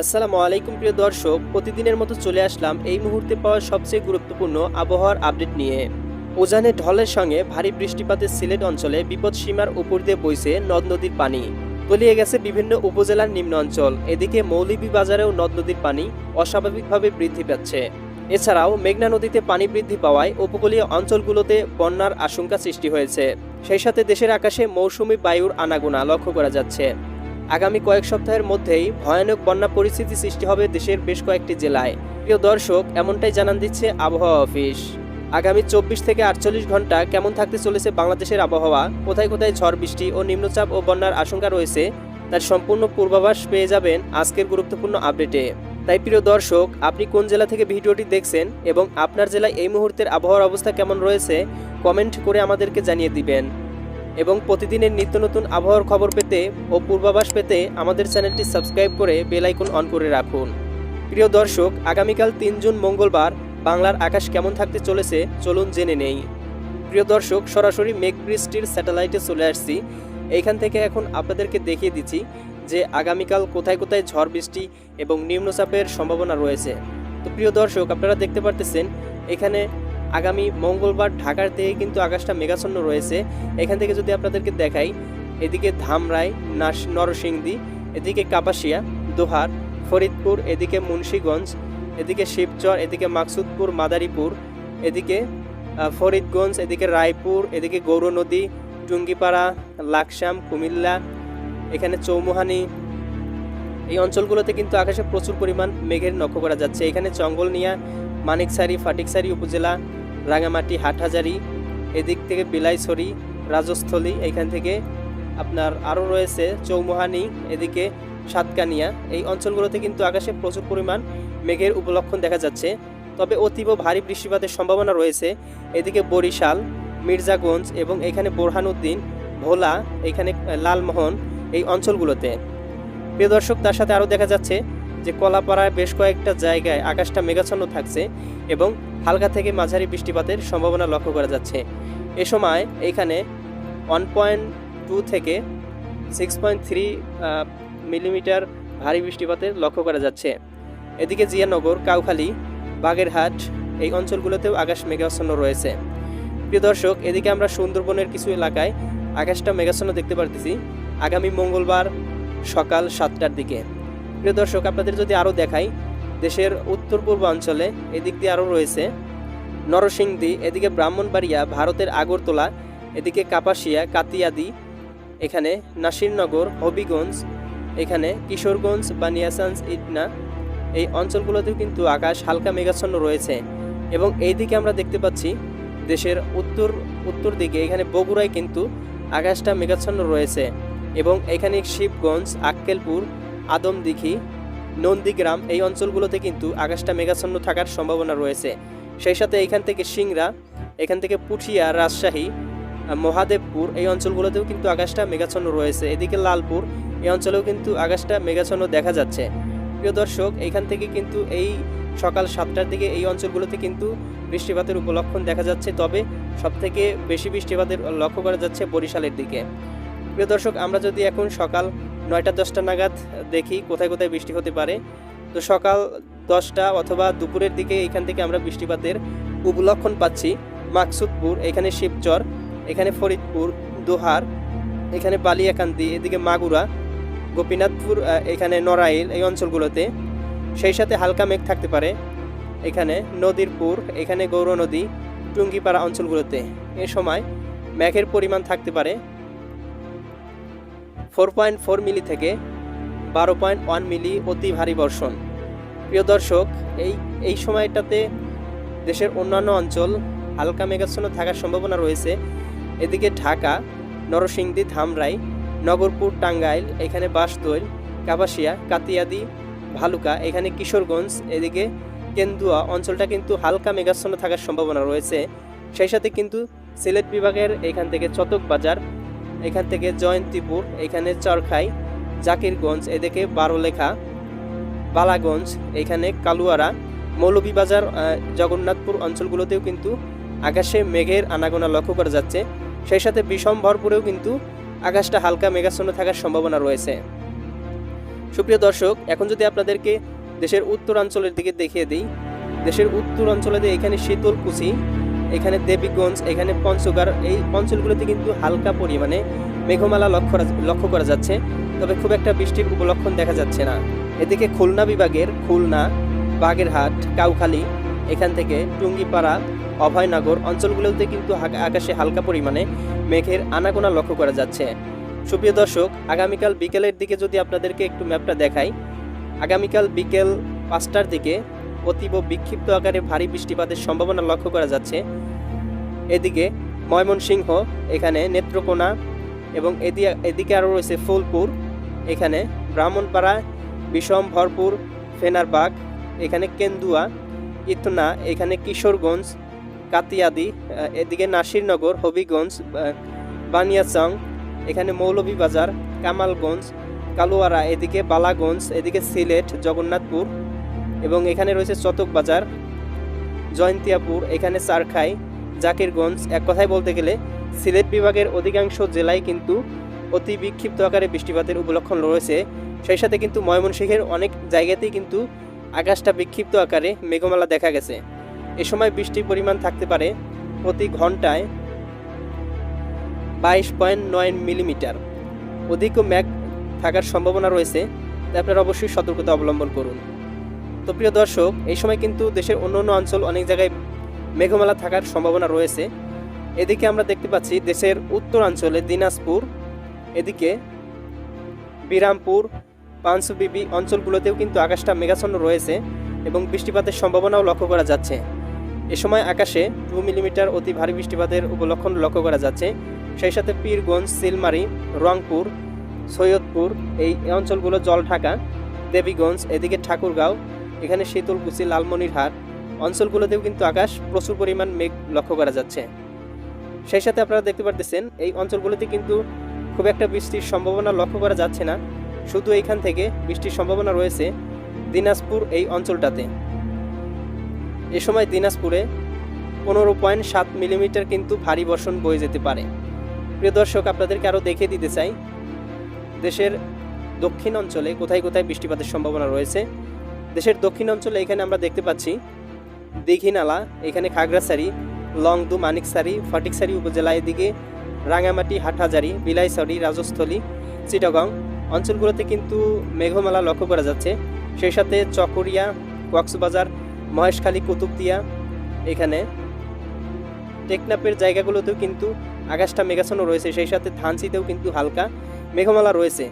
আসসালামু আলাইকুম প্রিয় দর্শক, প্রতিদিনের মতো চলে আসলাম এই মুহূর্তে পাওয়া সবচেয়ে গুরুত্বপূর্ণ আবহাওয়ার আপডেট নিয়ে। উজানে ঢলের সঙ্গে ভারী বৃষ্টিপাতে সিলেট অঞ্চলে বিপদ সীমার উপর দিয়ে বইছে নদ নদীর পানি। তলিয়ে গেছে বিভিন্ন উপজেলার নিম্ন অঞ্চল। এদিকে মৌলভীবাজারেও নদ নদীর পানি অস্বাভাবিকভাবে বৃদ্ধি পাচ্ছে। এছাড়াও মেঘনা নদীতে পানি বৃদ্ধি পাওয়ায় উপকূলীয় অঞ্চলগুলোতে বন্যার আশঙ্কা সৃষ্টি হয়েছে। সেই সাথে দেশের আকাশে মৌসুমি বায়ুর আনাগোনা লক্ষ্য করা যাচ্ছে। আগামী কয়েক সপ্তাহের মধ্যেই ভয়ানক বন্যা পরিস্থিতি সৃষ্টি হবে দেশের বেশ কয়েকটি জেলায়। প্রিয় দর্শক, এমনটাই জানান দিচ্ছে আবহাওয়া অফিস। আগামী চব্বিশ থেকে আটচল্লিশ ঘণ্টা কেমন থাকতে চলেছে বাংলাদেশের আবহাওয়া? কোথায় কোথায় ঝড় বৃষ্টি ও নিম্নচাপ ও বন্যার আশঙ্কা রয়েছে? তার সম্পূর্ণ পূর্বাভাস পেয়ে যাবেন আজকের গুরুত্বপূর্ণ আপডেটে। তাই প্রিয় দর্শক, আপনি কোন জেলা থেকে ভিডিওটি দেখছেন এবং আপনার জেলায় এই মুহূর্তের আবহাওয়ার অবস্থা কেমন রয়েছে, কমেন্ট করে আমাদেরকে জানিয়ে দিবেন। এবং প্রতিদিনের নিত্য নতুন আবহাওয়ার খবর পেতে ও পূর্বাভাস পেতে আমাদের চ্যানেলটি সাবস্ক্রাইব করে বেল আইকন অন করে রাখুন। প্রিয় দর্শক, আগামীকাল তিন জুন মঙ্গলবার বাংলার আকাশ কেমন থাকতে চলেছে চলুন জেনে নেই। প্রিয় দর্শক, সরাসরি মেঘ স্যাটেলাইটে চলে আসছি। এইখান থেকে এখন আপনাদেরকে দেখিয়ে দিচ্ছি যে আগামীকাল কোথায় কোথায় ঝড় বৃষ্টি এবং নিম্নচাপের সম্ভাবনা রয়েছে। তো প্রিয় দর্শক, আপনারা দেখতে পারতেছেন, এখানে আগামী মঙ্গলবার ঢাকার থেকে কিন্তু আকাশটা মেঘাচ্ছন্ন রয়েছে। এখান থেকে যদি আপনাদেরকে দেখাই, এদিকে ধামরাই, নাস, নরসিংদী, এদিকে কাপাসিয়া, দোহার, ফরিদপুর, এদিকে মুন্সীগঞ্জ, এদিকে শিবচর, এদিকে মাকসুদপুর, মাদারীপুর, এদিকে ফরিদগঞ্জ, এদিকে রায়পুর, এদিকে গৌরনদী টুঙ্গিপাড়া, লাকসাম, কুমিল্লা, এখানে চৌমুহানি। এই অঞ্চলগুলোতে কিন্তু আকাশে প্রচুর পরিমাণ মেঘের লক্ষ্য করা যাচ্ছে। এখানে চঙ্গলনিয়া, মানিকসারি, ফাটিকসারি উপজেলা রাঙামাটি, হাটহাজারি, এদিক থেকে বিলাইছড়ি, রাজস্থলী এইখান থেকে আপনার আরও রয়েছে চৌমুহানি, এদিকে সাতকানিয়া। এই অঞ্চলগুলোতে কিন্তু আকাশে প্রচুর পরিমাণ মেঘের উপলক্ষণ দেখা যাচ্ছে। তবে অতীব ভারী বৃষ্টিপাতের সম্ভাবনা রয়েছে। এদিকে বরিশাল, মির্জাগঞ্জ এবং এখানে বোরহানুদ্দিন, ভোলা, এখানে লালমোহন এই অঞ্চলগুলোতে। প্রিয় দর্শক, তার সাথে আরও দেখা যাচ্ছে যে কলাপাড়ায় বেশ কয়েকটা জায়গায় আকাশটা মেঘাচ্ছন্ন থাকছে এবং হালকা থেকে মাঝারি বৃষ্টিপাতের সম্ভাবনা লক্ষ্য করা যাচ্ছে। এ সময় এইখানে ওয়ান পয়েন্ট টু থেকে সিক্স পয়েন্ট থ্রি মিলিমিটার ভারী বৃষ্টিপাতের লক্ষ্য করা যাচ্ছে। এদিকে জিয়ানগর, কাউখালী, বাগেরহাট এই অঞ্চলগুলোতেও আকাশ মেঘাচ্ছন্ন রয়েছে। প্রিয় দর্শক, এদিকে আমরা সুন্দরবনের কিছু এলাকায় আকাশটা মেঘাচ্ছন্ন দেখতে পারতেছি। আগামী মঙ্গলবার সকাল সাতটার দিকে। প্রিয় দর্শক, আপনাদের যদি আরও দেখাই, দেশের উত্তর পূর্বাঞ্চলে এদিক দিয়ে আরও রয়েছে নরসিংদী, এদিকে ব্রাহ্মণবাড়িয়া, ভারতের আগরতলা, এদিকে কাপাসিয়া, কাতিয়াদি, এখানে নাসিরনগর, হবিগঞ্জ, এখানে কিশোরগঞ্জ, বানিয়াসান্স, ইটনা, এই অঞ্চলগুলোতেও কিন্তু আকাশ হালকা মেঘাচ্ছন্ন রয়েছে। এবং এই দিকে আমরা দেখতে পাচ্ছি, দেশের উত্তর উত্তর দিকে এখানে বগুড়ায় কিন্তু আকাশটা মেঘাচ্ছন্ন রয়েছে। এবং এখানে শিবগঞ্জ, আক্কেলপুর আদমদিঘি নন্দীগ্রাম, এই অঞ্চলগুলোতে কিন্তু আকাশটা মেঘাচ্ছন্ন থাকার সম্ভাবনা রয়েছে। সেই সাথে এখান থেকে সিংরা এখান থেকে পুঠিয়া, রাজশাহী, মহাদেবপুর, এই অঞ্চলগুলোতেও কিন্তু আকাশটা মেঘাচ্ছন্ন রয়েছে। এদিকে লালপুর, এই অঞ্চলেও কিন্তু আকাশটা মেঘাচ্ছন্ন দেখা যাচ্ছে। প্রিয় দর্শক, এখান থেকে কিন্তু এই সকাল সাতটার দিকে এই অঞ্চলগুলোতে কিন্তু বৃষ্টিপাতের উপলক্ষণ দেখা যাচ্ছে। তবে সবথেকে বেশি বৃষ্টিপাতের লক্ষ্য করা যাচ্ছে বরিশালের দিকে। প্রিয় দর্শক, আমরা যদি এখন সকাল নয়টা, দশটা নাগাদ দেখি কোথায় কোথায় বৃষ্টি হতে পারে। তো সকাল দশটা অথবা দুপুরের দিকে এখান থেকে আমরা বৃষ্টিপাতের উপলক্ষণ পাচ্ছি। মাকসুদপুর, এখানে শিবচর, এখানে ফরিদপুর, দোহার, এখানে বালিয়াকান্দি, এদিকে মাগুরা, গোপীনাথপুর এখানে নড়াইল, এই অঞ্চলগুলোতে। সেই সাথে হালকা মেঘ থাকতে পারে এখানে। নদীরপুর, এখানে গৌর নদী টুঙ্গিপাড়া অঞ্চলগুলোতে। এ সময় মেঘের পরিমাণ থাকতে পারে। ফোর পয়েন্ট ফোর মিলি থেকে বারো পয়েন্ট ওয়ান মিলি অতি ভারী বর্ষণ। প্রিয় দর্শক, এই এই সময়টাতে দেশের অন্যান্য অঞ্চল হালকা মেঘাচ্ছন্ন থাকার সম্ভাবনা রয়েছে। এদিকে ঢাকা, নরসিংদী, ধামরাই, নগরপুর, টাঙ্গাইল, এখানে বাসদৈল, কাপাসিয়া, কাতিয়াদি, ভালুকা, এখানে কিশোরগঞ্জ, এদিকে কেন্দুয়া অঞ্চলটা কিন্তু হালকা মেঘাচ্ছন্ন থাকার সম্ভাবনা রয়েছে। সেই সাথে কিন্তু সিলেট বিভাগের এখান থেকে চতক বাজার এখান থেকে জয়ন্তীপুর, এখানে চরখাই, জাকিরগঞ্জ, এদিকে বারোলেখা, বালাগঞ্জ, এখানে কালুয়ারা, মৌলভীবাজার জগন্নাথপুর অঞ্চলগুলোতেও কিন্তু আকাশে মেঘের আনাগোনা লক্ষ্য করা যাচ্ছে। সেই সাথে বিষম ভরপুরেও কিন্তু আকাশটা হালকা মেঘাচ্ছন্ন থাকার সম্ভাবনা রয়েছে। সুপ্রিয় দর্শক, এখন যদি আপনাদেরকে দেশের উত্তরাঞ্চলের দিকে দেখিয়ে দিই, দেশের উত্তর অঞ্চলে এখানে শীতলকুচি এখানে দেবীগঞ্জ, এখানে পঞ্চগড়, এই অঞ্চলগুলোতে কিন্তু হালকা পরিমাণে মেঘমালা লক্ষ্য লক্ষ্য করা যাচ্ছে, তবে খুব একটা বৃষ্টির উপলক্ষণ দেখা যাচ্ছে না। এদিকে খুলনা বিভাগের খুলনা, বাগেরহাট, কাউখালী, এখান থেকে টুঙ্গিপাড়া, অভয়নগর অঞ্চলগুলোতে কিন্তু আকাশে হালকা পরিমাণে মেঘের আনাগোনা লক্ষ্য করা যাচ্ছে। সুপ্রিয় দর্শক, আগামীকাল বিকেলের দিকে যদি আপনাদেরকে একটু ম্যাপটা দেখাই, আগামীকাল বিকেল পাঁচটার দিকে অতীব বিক্ষিপ্ত আকারে ভারী বৃষ্টিপাতের সম্ভাবনা লক্ষ্য করা যাচ্ছে। এদিকে ময়মনসিংহ এখানে নেত্রকোনা এবং এদিকে আরও রয়েছে ফুলপুর, এখানে ব্রাহ্মণপাড়া বিষম ভরপুর ফেনারবাগ, এখানে কেন্দুয়া, ইতনা, এখানে কিশোরগঞ্জ, কাতিয়াদি এদিকে নাসিরনগর, হবিগঞ্জ বানিয়াচং, এখানে মৌলভীবাজার, কামালগঞ্জ, কালুয়ারা, এদিকে বালাগঞ্জ, এদিকে সিলেট, জগন্নাথপুর এবং এখানে রয়েছে চতক বাজার, জয়ন্তিয়াপুর, এখানে চারখাই জাকিরগঞ্জ। এক কথায় বলতে গেলে, সিলেট বিভাগের অধিকাংশ জেলায় কিন্তু অতি বিক্ষিপ্ত আকারে বৃষ্টিপাতের উপলক্ষণ রয়েছে। সেই সাথে কিন্তু ময়মনসিংহের অনেক জায়গাতেই কিন্তু আকাশটা বিক্ষিপ্ত আকারে মেঘমালা দেখা গেছে। এ সময় বৃষ্টির পরিমাণ থাকতে পারে প্রতি ঘন্টায় বাইশ পয়েন্ট নয় মিলিমিটার। অধিকও ম্যাঘ থাকার সম্ভাবনা রয়েছে তাই আপনারা অবশ্যই সতর্কতা অবলম্বন করুন। তো প্রিয় দর্শক, এই সময় কিন্তু দেশের অন্য অন্য অঞ্চল অনেক জায়গায় মেঘমালা থাকার সম্ভাবনা রয়েছে। এদিকে আমরা দেখতে পাচ্ছি দেশের উত্তরাঞ্চলে দিনাজপুর, এদিকে বিরামপুর পাঁচবিবি অঞ্চলগুলোতেও কিন্তু আকাশটা মেঘাচ্ছন্ন রয়েছে এবং বৃষ্টিপাতের সম্ভাবনাও লক্ষ্য করা যাচ্ছে। এ সময় আকাশে দু মিলিমিটার অতি ভারী বৃষ্টিপাতের উপলক্ষণ লক্ষ্য করা যাচ্ছে। সেই সাথে পীরগঞ্জ, সিলমারি, রংপুর, সৈয়দপুর, এই অঞ্চলগুলো জল ঢাকা, দেবীগঞ্জ, এদিকে ঠাকুরগাঁও এখানে শীতলকুচি লালমনিরহাট অঞ্চলগুলোতেও কিন্তু আকাশ প্রচুর পরিমাণ মেঘ লক্ষ্য করা যাচ্ছে। সেই সাথে আপনারা দেখতে পারতেছেন, এই অঞ্চলগুলোতে কিন্তু খুব একটা বৃষ্টির সম্ভাবনা লক্ষ্য করা যাচ্ছে না। শুধু এইখান থেকে বৃষ্টির সম্ভাবনা রয়েছে দিনাজপুর এই অঞ্চলটাতে। এ সময় দিনাজপুরে পনেরো পয়েন্ট সাত মিলিমিটার কিন্তু ভারী বর্ষণ বয়ে যেতে পারে। প্রিয় দর্শক, আপনাদেরকে আরও দেখিয়ে দিতে চাই, দেশের দক্ষিণ অঞ্চলে কোথায় কোথায় বৃষ্টিপাতের সম্ভাবনা রয়েছে। দেশের দক্ষিণ অঞ্চলে এখানে আমরা দেখতে পাচ্ছি দীঘিনালা এখানে খাগড়াছড়ি, লংদু মানিকসারি ফটিকসারি উপজেলা এদিকে রাঙামাটি, হাটহাজারি, বিলাইছড়ি, রাজস্থলী, চিটাগং অঞ্চলগুলোতে কিন্তু মেঘমালা লক্ষ্য করা যাচ্ছে। সেই সাথে চকরিয়া, কক্সবাজার, মহেশখালী, কুতুবদিয়া এখানে টেকনাপের জায়গাগুলোতেও কিন্তু আকাশটা মেঘাচ্ছন্ন রয়েছে। সেই সাথে ধানসিতেও কিন্তু হালকা মেঘমালা রয়েছে।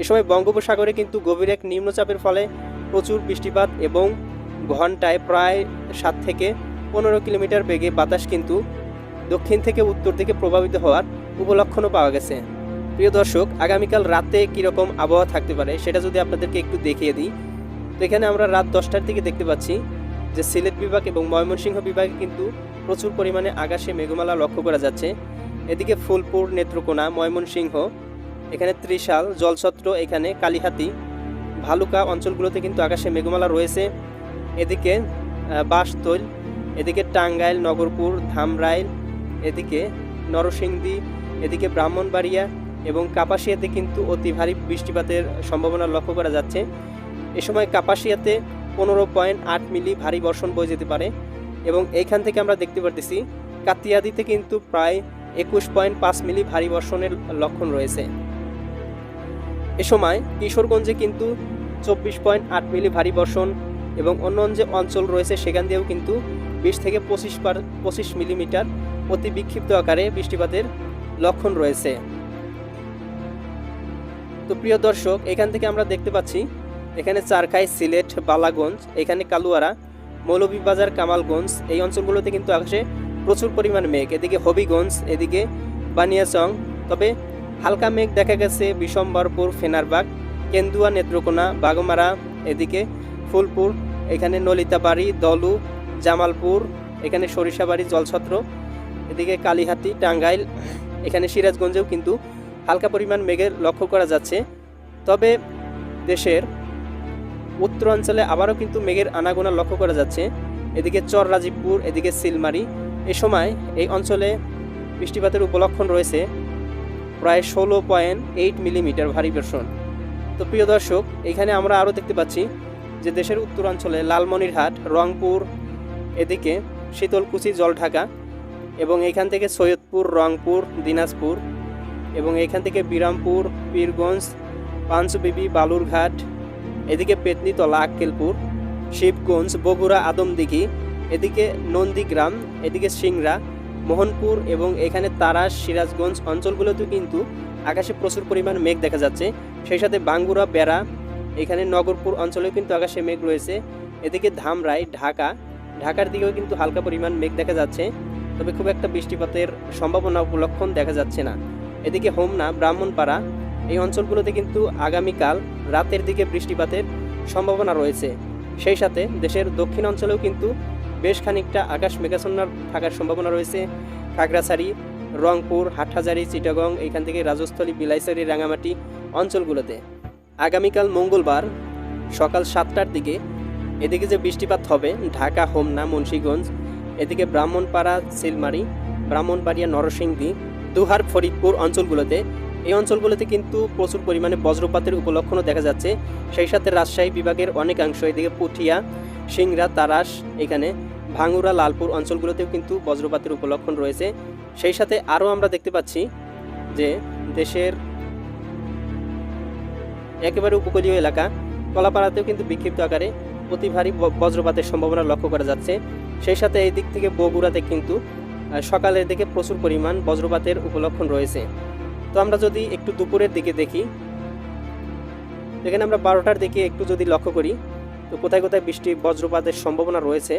এ সময় বঙ্গোপসাগরে কিন্তু গভীর এক নিম্নচাপের ফলে প্রচুর বৃষ্টিপাত এবং ঘন্টায় প্রায় সাত থেকে পনেরো কিলোমিটার বেগে বাতাস কিন্তু দক্ষিণ থেকে উত্তর দিকে প্রভাবিত হওয়ার উপলক্ষণও পাওয়া গেছে। প্রিয় দর্শক, আগামীকাল রাতে কীরকম আবহাওয়া থাকতে পারে সেটা যদি আপনাদেরকে একটু দেখিয়ে দিই, তো এখানে আমরা রাত দশটার দিকে দেখতে পাচ্ছি যে সিলেট বিভাগ এবং ময়মনসিংহ বিভাগে কিন্তু প্রচুর পরিমাণে আকাশে মেঘমালা লক্ষ্য করা যাচ্ছে। এদিকে ফুলপুর, নেত্রকোনা, ময়মনসিংহ, এখানে ত্রিশাল, জলছত্র, এখানে কালীহাতি ভালুকা অঞ্চলগুলোতে কিন্তু আকাশে মেঘমালা রয়েছে। এদিকে আহ, বাঁশতৈল এদিকে টাঙ্গাইল নগরপুর ধামরাইল এদিকে নরসিংদী এদিকে ব্রাহ্মণবাড়িয়া এবং কাপাসিয়াতে কিন্তু অতি ভারী বৃষ্টিপাতের সম্ভাবনা লক্ষ্য করা যাচ্ছে। এ সময় কাপাসিয়াতে পনেরো পয়েন্ট আট মিলি ভারী বর্ষণ বয়ে যেতে পারে এবং এইখান থেকে আমরা দেখতে পারতেছি কাতিয়াদিতে কিন্তু প্রায় একুশ পয়েন্ট পাঁচ মিলি ভারী বর্ষণের লক্ষণ রয়েছে। এ সময় কিশোরগঞ্জে কিন্তু চব্বিশ পয়েন্ট আট মিলি ভারী বর্ষণ এবং অন্য যে অঞ্চল রয়েছে, সেখান দিয়েও কিন্তু বিশ থেকে পঁচিশ পার, পঁচিশ মিলিমিটার অতি বিক্ষিপ্ত আকারে বৃষ্টিপাতের লক্ষণ রয়েছে। তো প্রিয় দর্শক, এখান থেকে আমরা দেখতে পাচ্ছি, এখানে চারখাই সিলেট, বালাগঞ্জ, এখানে কালুয়ারা, মৌলভীবাজার, কামালগঞ্জ, এই অঞ্চলগুলোতে কিন্তু আকাশে প্রচুর পরিমাণ মেঘ। এদিকে হবিগঞ্জ, এদিকে বানিয়াচং। তবে হালকা মেঘ দেখা গেছে বিশম্বরপুর, ফেনারবাগ, কেন্দুয়া, নেত্রকোনা, বাগমারা, এদিকে ফুলপুর, এখানে নলিতাবাড়ি, দলু, জামালপুর, এখানে সরিষাবাড়ি, জলছত্র, এদিকে কালীহাতি, টাঙ্গাইল, এখানে সিরাজগঞ্জেও কিন্তু হালকা পরিমাণ মেঘের লক্ষ্য করা যাচ্ছে। তবে দেশের উত্তরাঞ্চলে আবারও কিন্তু মেঘের আনাগোনা লক্ষ্য করা যাচ্ছে। এদিকে চর রাজীবপুর, এদিকে সিলমারি। এ সময় এই অঞ্চলে বৃষ্টিপাতের উপলক্ষণ রয়েছে। প্রায় ষোলো পয়েন্ট এইট মিলিমিটার ভারী বর্ষণ। তো প্রিয় দর্শক, এখানে আমরা আরও দেখতে পাচ্ছি যে দেশের উত্তরাঞ্চলে লালমনিরহাট, রংপুর, এদিকে শীতলকুচি, জলঢাকা এবং এখান থেকে সৈয়দপুর, রংপুর, দিনাজপুর এবং এখান থেকে বিরামপুর, পীরগঞ্জ পাঁচবিবি বালুরঘাট, এদিকে পেতনিতলা, আক্কেলপুর, শিবগঞ্জ, বগুড়া, আদমদিঘি, এদিকে নন্দীগ্রাম, এদিকে সিংড়া মোহনপুর এবং এখানে তারাস সিরাজগঞ্জ অঞ্চলগুলোতেও কিন্তু আকাশে প্রচুর পরিমাণ মেঘ দেখা যাচ্ছে। সেই সাথে বাঙ্গুরা, বেড়া, এখানে নগরপুর অঞ্চলেও কিন্তু আকাশে মেঘ রয়েছে। এদিকে ধামরাই, ঢাকা, ঢাকার দিকেও কিন্তু হালকা পরিমাণ মেঘ দেখা যাচ্ছে। তবে খুব একটা বৃষ্টিপাতের সম্ভাবনা উপলক্ষণ দেখা যাচ্ছে না। এদিকে হোমনা, ব্রাহ্মণপাড়া, এই অঞ্চলগুলোতে কিন্তু আগামীকাল রাতের দিকে বৃষ্টিপাতের সম্ভাবনা রয়েছে। সেই সাথে দেশের দক্ষিণ অঞ্চলেও কিন্তু বেশ খানিকটা আকাশ মেঘাচ্ছন্ন থাকার সম্ভাবনা রয়েছে। খাগড়াছড়ি, রংপুর, হাটহাজারি, চিটাগং, এখান থেকে রাজস্থলী, বিলাইছড়ি রাঙামাটি অঞ্চলগুলোতে। আগামীকাল মঙ্গলবার সকাল সাতটার দিকে এদিকে যে বৃষ্টিপাত হবে, ঢাকা, হোমনা, মুন্সীগঞ্জ, এদিকে ব্রাহ্মণপাড়া সিলমারি ব্রাহ্মণবাড়িয়া, নরসিংদী, দুহার, ফরিদপুর অঞ্চলগুলোতে। এই অঞ্চলগুলোতে কিন্তু প্রচুর পরিমাণে বজ্রপাতের উপলক্ষণও দেখা যাচ্ছে। সেই সাথে রাজশাহী বিভাগের অনেকাংশ, এদিকে পুঠিয়া সিংরা তারাস, এখানে ভাঙ্গুরা, লালপুর অঞ্চলগুলোতেও কিন্তু বজ্রপাতের উপলক্ষণ রয়েছে। সেই সাথে আরও আমরা দেখতে পাচ্ছি যে দেশের একেবারে উপকূলীয় এলাকা, কলাপাড়াতেও কিন্তু বিক্ষিপ্ত আকারে অতি ভারী বজ্রপাতের সম্ভাবনা লক্ষ্য করা যাচ্ছে। সেই সাথে এই দিক থেকে বগুড়াতে কিন্তু সকালের দিকে প্রচুর পরিমাণ বজ্রপাতের উপলক্ষণ রয়েছে। তো আমরা যদি একটু দুপুরের দিকে দেখি, এখানে আমরা বারোটার দিকে একটু যদি লক্ষ্য করি, তো কোথায় কোথায় বৃষ্টি, বজ্রপাতের সম্ভাবনা রয়েছে?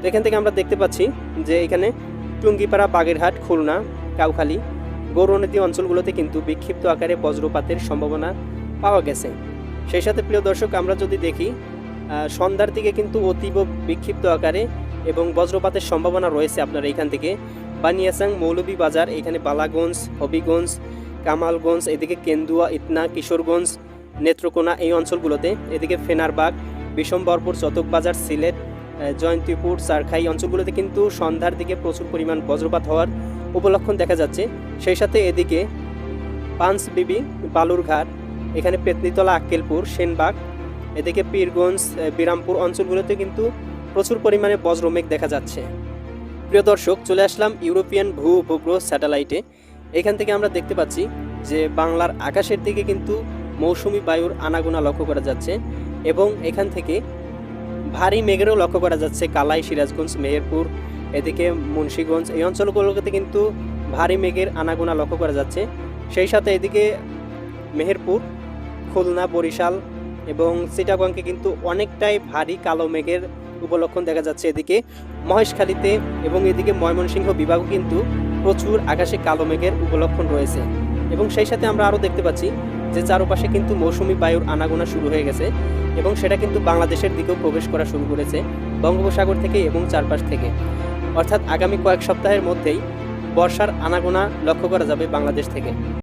তো এখান থেকে আমরা দেখতে পাচ্ছি যে এখানে টুঙ্গিপাড়া বাগেরহাট খুলনা কাউখালী গৌরনদী অঞ্চলগুলোতে কিন্তু বিক্ষিপ্ত আকারে বজ্রপাতের সম্ভাবনা পাওয়া গেছে। সেই সাথে প্রিয় দর্শক আমরা যদি দেখি সন্ধ্যার দিকে কিন্তু অতীব বিক্ষিপ্ত আকারে এবং বজ্রপাতের সম্ভাবনা রয়েছে আপনার এখান থেকে। বানিয়াসাং মৌলভীবাজার এখানে বালাগঞ্জ হবিগঞ্জ কামালগঞ্জ এদিকে কেন্দুয়া ইতনা কিশোরগঞ্জ নেত্রকোনা এই অঞ্চলগুলোতে এদিকে ফেনারবাগ বিশম্বরপুর চতকবাজার সিলেট আহ, জয়ন্তীপুর চারখাই অঞ্চলগুলোতে কিন্তু সন্ধ্যার দিকে প্রচুর পরিমাণ বজ্রপাত হওয়ার উপলক্ষণ দেখা যাচ্ছে। সেই সাথে এদিকে পাঁচবিবি বালুরঘাট, এখানে পেতনিতলা, আক্কেলপুর, সেনবাগ, এদিকে পীরগঞ্জ বিরামপুর অঞ্চলগুলোতে কিন্তু প্রচুর পরিমাণে বজ্রমেঘ দেখা যাচ্ছে। প্রিয় দর্শক, চলে আসলাম ইউরোপিয়ান ভূ উপগ্রহ স্যাটেলাইটে। এখান থেকে আমরা দেখতে পাচ্ছি যে বাংলার আকাশের দিকে কিন্তু মৌসুমি বায়ুর আনাগোনা লক্ষ্য করা যাচ্ছে এবং এখান থেকে ভারী মেঘেরও লক্ষ্য করা যাচ্ছে। কালাই, সিরাজগঞ্জ, মেহেরপুর, এদিকে মুন্সীগঞ্জ, এই অঞ্চলগুলোতে কিন্তু ভারী মেঘের আনাগোনা লক্ষ্য করা যাচ্ছে। সেই সাথে এদিকে মেহেরপুর, খুলনা, বরিশাল এবং চিটাগংকে কিন্তু অনেকটাই ভারী কালো মেঘের উপলক্ষণ দেখা যাচ্ছে এদিকে। মহেশখালীতে এবং এদিকে ময়মনসিংহ বিভাগও কিন্তু প্রচুর আকাশে কালো মেঘের উপলক্ষণ রয়েছে। এবং সেই সাথে আমরা আরও দেখতে পাচ্ছি যে চারপাশে কিন্তু মৌসুমি বায়ুর আনাগোনা শুরু হয়ে গেছে এবং সেটা কিন্তু বাংলাদেশের দিকেও প্রবেশ করা শুরু করেছে বঙ্গোপসাগর থেকে এবং চারপাশ থেকে। অর্থাৎ আগামী কয়েক সপ্তাহের মধ্যেই বর্ষার আনাগোনা লক্ষ্য করা যাবে বাংলাদেশ থেকে।